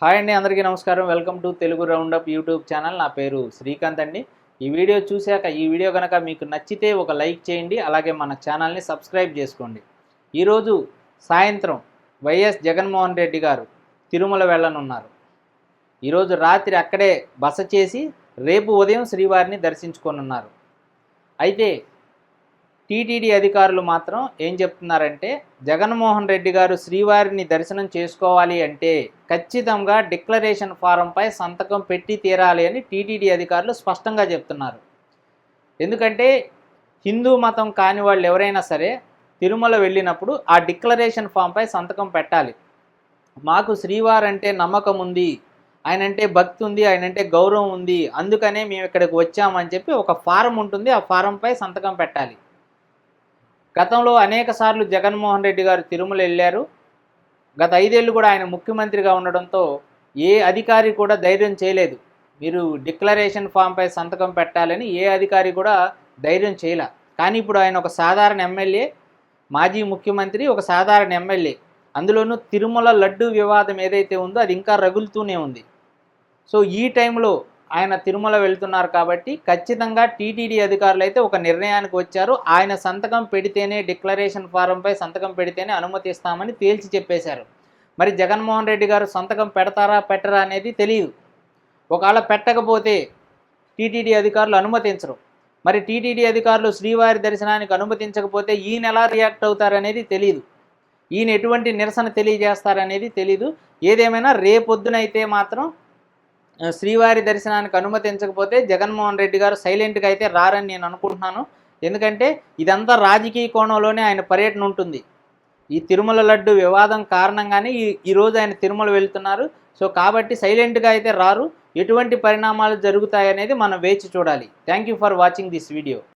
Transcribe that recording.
Hi అండి అందరికీ నమస్కారం. Welcome to Telugu roundup YouTube channel. నా పేరు శ్రీకాంత్ అండి. ఈ వీడియో చూశాక ఈ వీడియో కనుక మీకు నచ్చితే ఒక లైక్ చేయండి అలాగే మన ఛానల్ని సబ్స్క్రైబ్ చేసుకోండి. ఈరోజు సాయంత్రం వైఎస్ జగన్మోహన్ రెడ్డి గారు తిరుమల వెళ్ళనున్నారు. ఈరోజు రాత్రి అక్కడే బస చేసి రేపు ఉదయం శ్రీవారిని దర్శించుకోనున్నారు. అయితే టీటీడీ అధికారులు మాత్రం ఏం చెప్తున్నారంటే జగన్మోహన్ రెడ్డి గారు శ్రీవారిని దర్శనం చేసుకోవాలి అంటే ఖచ్చితంగా డిక్లరేషన్ ఫారంపై సంతకం పెట్టి తీరాలి అని టీటీడీ అధికారులు స్పష్టంగా చెప్తున్నారు. ఎందుకంటే హిందూ మతం కాని వాళ్ళు ఎవరైనా సరే తిరుమల వెళ్ళినప్పుడు ఆ డిక్లరేషన్ ఫామ్పై సంతకం పెట్టాలి. మాకు శ్రీవారు అంటే నమ్మకం ఉంది ఆయన అంటే భక్తి ఉంది ఆయన అంటే గౌరవం ఉంది అందుకనే మేము ఇక్కడికి వచ్చామని చెప్పి ఒక ఫారం ఉంటుంది ఆ ఫారంపై సంతకం పెట్టాలి. గతంలో అనేక సార్లు జగన్మోహన్ రెడ్డి గారు తిరుమల వెళ్ళారు. గత ఐదేళ్ళు కూడా ఆయన ముఖ్యమంత్రిగా ఉండడంతో ఏ అధికారి కూడా ధైర్యం చేయలేదు. మీరు డిక్లరేషన్ ఫామ్పై సంతకం పెట్టాలని ఏ అధికారి కూడా ధైర్యం చేయలే. కానీ ఇప్పుడు ఆయన ఒక సాధారణ ఎమ్మెల్యే మాజీ ముఖ్యమంత్రి ఒక సాధారణ ఎమ్మెల్యే. అందులోనూ తిరుమల లడ్డు వివాదం ఏదైతే ఉందో అది ఇంకా రగులుతూనే ఉంది. సో ఈ టైంలో ఆయన తిరుమల వెళ్తున్నారు కాబట్టి ఖచ్చితంగా టీటీడీ అధికారులు అయితే ఒక నిర్ణయానికి వచ్చారు. ఆయన సంతకం పెడితేనే డిక్లరేషన్ ఫారంపై సంతకం పెడితేనే అనుమతిస్తామని తేల్చి చెప్పేశారు. మరి జగన్మోహన్ రెడ్డి గారు సంతకం పెడతారా పెట్టరా అనేది తెలియదు. ఒకవేళ పెట్టకపోతే టీటీడీ అధికారులు అనుమతించరు. మరి టీటీడీ అధికారులు శ్రీవారి దర్శనానికి అనుమతించకపోతే ఈయన ఎలా రియాక్ట్ అవుతారనేది తెలియదు ఈయన ఎటువంటి నిరసన తెలియజేస్తారనేది తెలీదు. ఏదేమైనా రేపొద్దునైతే మాత్రం శ్రీవారి దర్శనానికి అనుమతించకపోతే జగన్మోహన్ రెడ్డి గారు సైలెంట్గా అయితే రారని నేను అనుకుంటున్నాను. ఎందుకంటే ఇదంతా రాజకీయ కోణంలోనే ఆయన పర్యటన ఉంటుంది. ఈ తిరుమల లడ్డు వివాదం కారణంగానే ఈ ఈరోజు ఆయన తిరుమల వెళ్తున్నారు. సో కాబట్టి సైలెంట్గా అయితే రారు. ఎటువంటి పరిణామాలు జరుగుతాయనేది మనం వేచి చూడాలి. Thank you for watching this video.